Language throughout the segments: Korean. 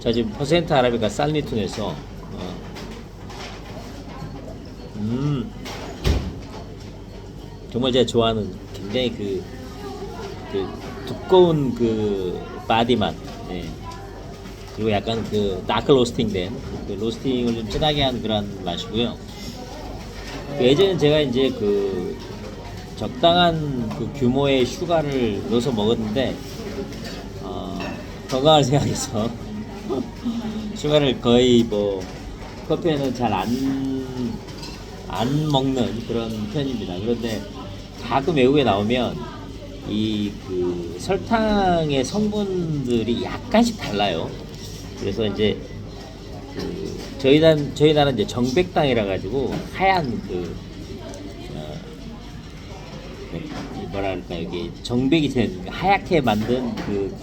자 지금 퍼센트 아라비카 쌀리툰에서 어. 음 정말 제가 좋아하는 굉장히 그, 그 두꺼운 그 바디 맛 예. 그리고 약간 그 다크 로스팅된 그 로스팅을 좀 진하게 한 그런 맛이고요 그 예전에 제가 이제 그 적당한 그 규모의 슈가를 넣어서 먹었는데 어, 건강을 생각해서 슈가를 거의 뭐 커피에는 잘 안 안 먹는 그런 편입니다. 그런데 가끔 외국에 나오면 이 그 설탕의 성분들이 약간씩 달라요. 그래서 이제 그 저희 난 저희 나라는 이제 정백당이라 가지고 하얀 그 어, 이 뭐라 그럴까 여기 정백이 된 하얗게 만든 그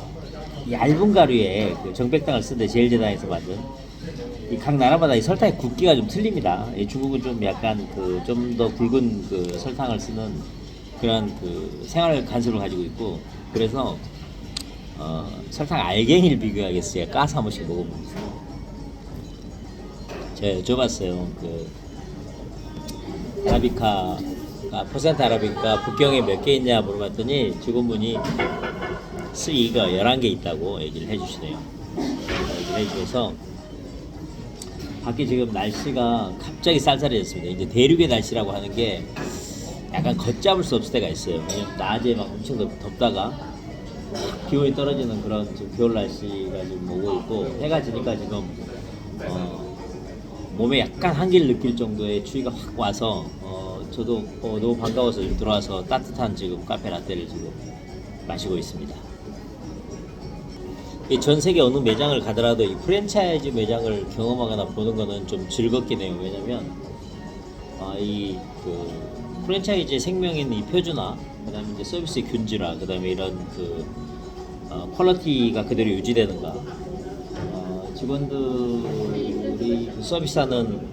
얇은 가루에 그 정백당을 쓰는데 제일제당에서 만든 이 각 나라마다 이 설탕의 굵기가 좀 틀립니다. 이 중국은 좀 약간 그 좀 더 굵은 그 설탕을 쓰는 그런 그 생활 간섭을 가지고 있고 그래서 어, 설탕 알갱이를 비교하겠어요. 까서 한 번씩 먹어봅니다. 제가 여쭤봤어요. 그 아라비카, 아, 퍼센트 아라비카 북경에 몇 개 있냐 물어봤더니 직원분이 수위가 11개 있다고 얘기를 해주시네요. 얘기를 해주셔서 밖에 지금 날씨가 갑자기 쌀쌀해졌습니다. 이제 대륙의 날씨라고 하는 게 약간 걷잡을 수 없을 때가 있어요. 왜냐면 낮에 막 엄청 덥, 덥다가 기온이 떨어지는 그런 겨울 날씨가 지금 오고 있고 해가 지니까 지금 어, 몸에 약간 한기를 느낄 정도의 추위가 확 와서 어, 저도 어, 너무 반가워서 들어와서 따뜻한 지금 카페 라떼를 지금 마시고 있습니다. 이전 세계 어느 매장을 가더라도 이 프랜차이즈 매장을 경험하거나 보는 거는 좀 즐겁긴 해요. 왜냐면 아, 이그 프랜차이즈의 생명인 이 표준화, 그다음에 이제 서비스의 균질화, 그다음에 이런 그 어, 퀄리티가 그대로 유지되는가, 어, 직원들이 그 서비스하는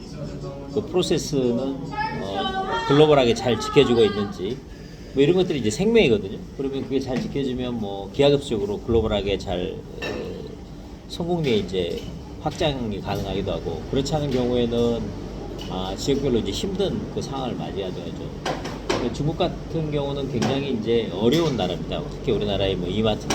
그 프로세스는 어, 글로벌하게 잘 지켜주고 있는지 뭐 이런 것들이 이제 생명이거든요. 그러면 그게 잘 지켜지면 뭐 기하급수적으로 글로벌하게 잘 어, 성공리에 이제 확장이 가능하기도 하고 그렇지 않은 경우에는 아, 지역별로 이제 힘든 그 상황을 맞이하죠. 근데 중국 같은 경우는 굉장히 이제 어려운 나라입니다. 특히 우리나라의 뭐 이마트나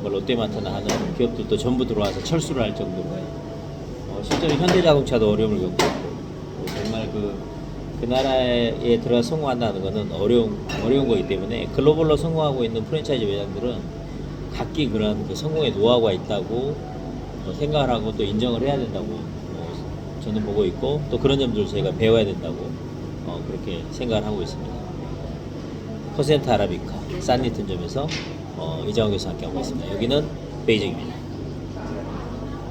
뭐 롯데마트나 하는 기업들도 전부 들어와서 철수를 할 정도로 어, 실제로 현대자동차도 어려움을 겪고 있고 정말 그, 그 나라에 들어 성공한다는 것은 어려운, 어려운 거기 때문에 글로벌로 성공하고 있는 프랜차이즈 매장들은 각기 그런 그 성공의 노하우가 있다고 어, 생각을 하고 또 인정을 해야 된다고 어, 저는 보고 있고 또 그런 점들을 저희가 배워야 된다고 어, 그렇게 생각을 하고 있습니다. 퍼센트 아라비카 산리튼 점에서 어, 이장호 교수 함께 하고 있습니다. 여기는 베이징입니다.